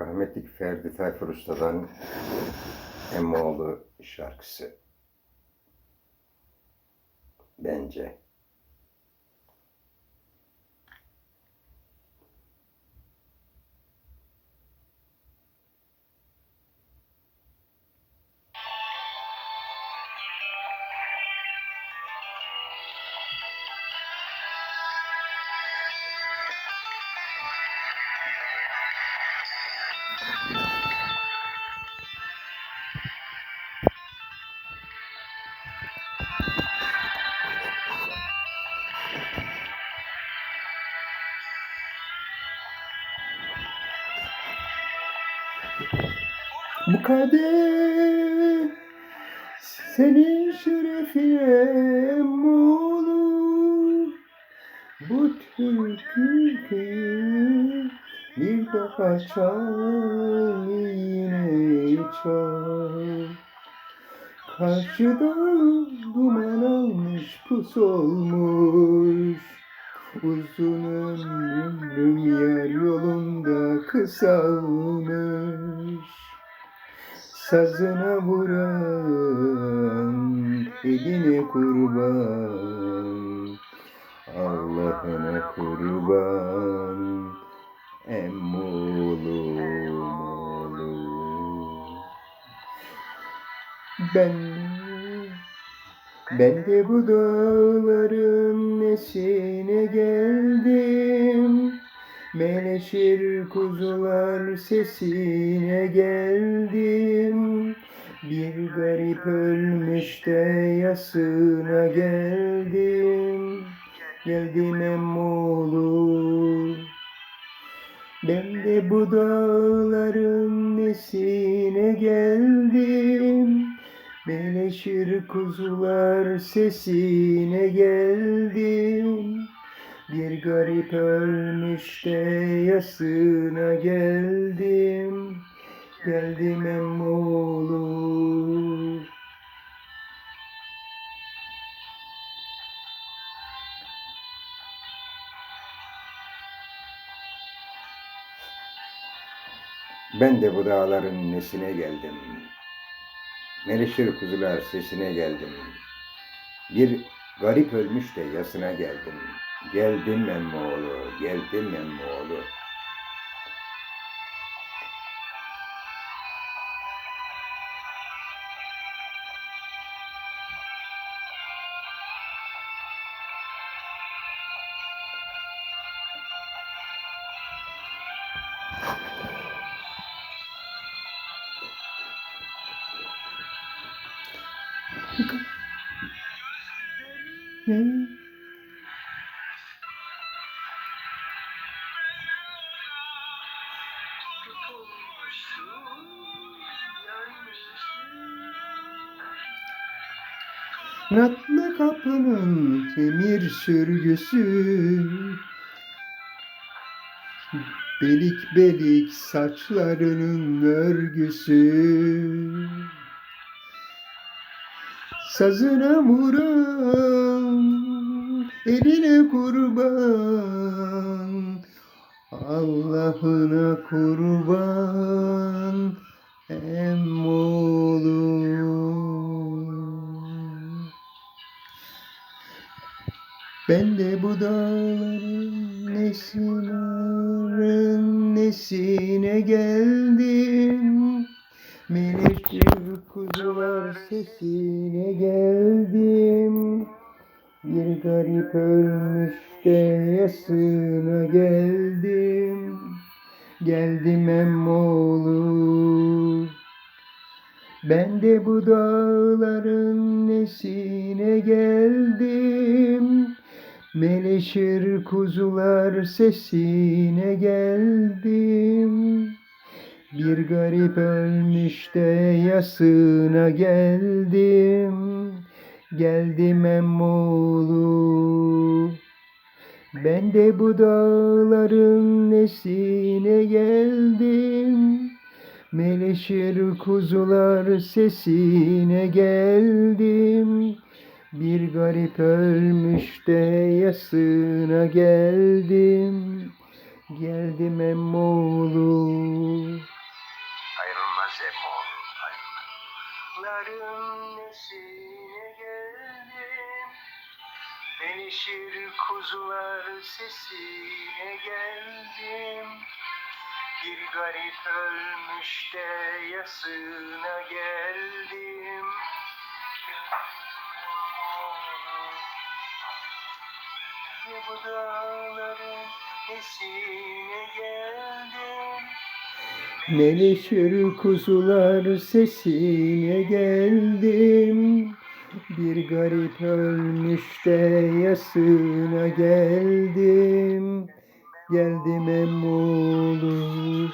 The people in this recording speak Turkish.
Rahmetli Ferdi Tayfur Usta'dan Emmoğlu şarkısı. Bence. Bu kader senin şerefine Emmoğlu Bu türkü bir daha çal yine çal Karşıda duman almış pus olmuş Uzun ömrüm yer yolunda kısalmış. Sazına vuran eline kurban Allah'ına kurban Emmoğlum oğlum. Ben ben de bu dağların nesine geldim. Meleşir kuzular sesine geldim. Bir garip ölmüş de yasına geldim. Geldim emmoğlu Ben de bu dağların nesine geldim Meleşir kuzular sesine geldim. Bir garip ölmüş de yasına geldim. Geldim emmoğlu Ben de bu dağların nesine geldim Meleşir kuzular sesine geldim. Bir garip ölmüş de yasına geldim. Geldim emmoğlu, geldim emmoğlu. Ne? Natlı kapının demir sürgüsü Belik belik saçlarının örgüsü Sazına vuran eline kurban. Allah'ına kurban emmoğlum Ben de bu dağların nesinin nesine geldim kuzular sesine geldim. Bir garip ölmüş de yasına geldim. Geldim emmoğlu Ben de bu dağların nesine geldim. Meleşir kuzular sesine geldim bir garip ölmüş de yasına geldim. Geldim emmoğlu Ben de bu dağların nesine geldim. Meleşir kuzular sesine geldim. Bir garip ölmüş de yasına geldim. Geldim emmoğlu Yaşlarım nesine geldim? Denişir kuzular sesine geldim. Bir garip ölmüş de yasına geldim. Ya bu dağların nesine geldim? Melişir kuzular sesine geldim. Bir garip ölmüş de yasına geldim. Geldim emmoğlu,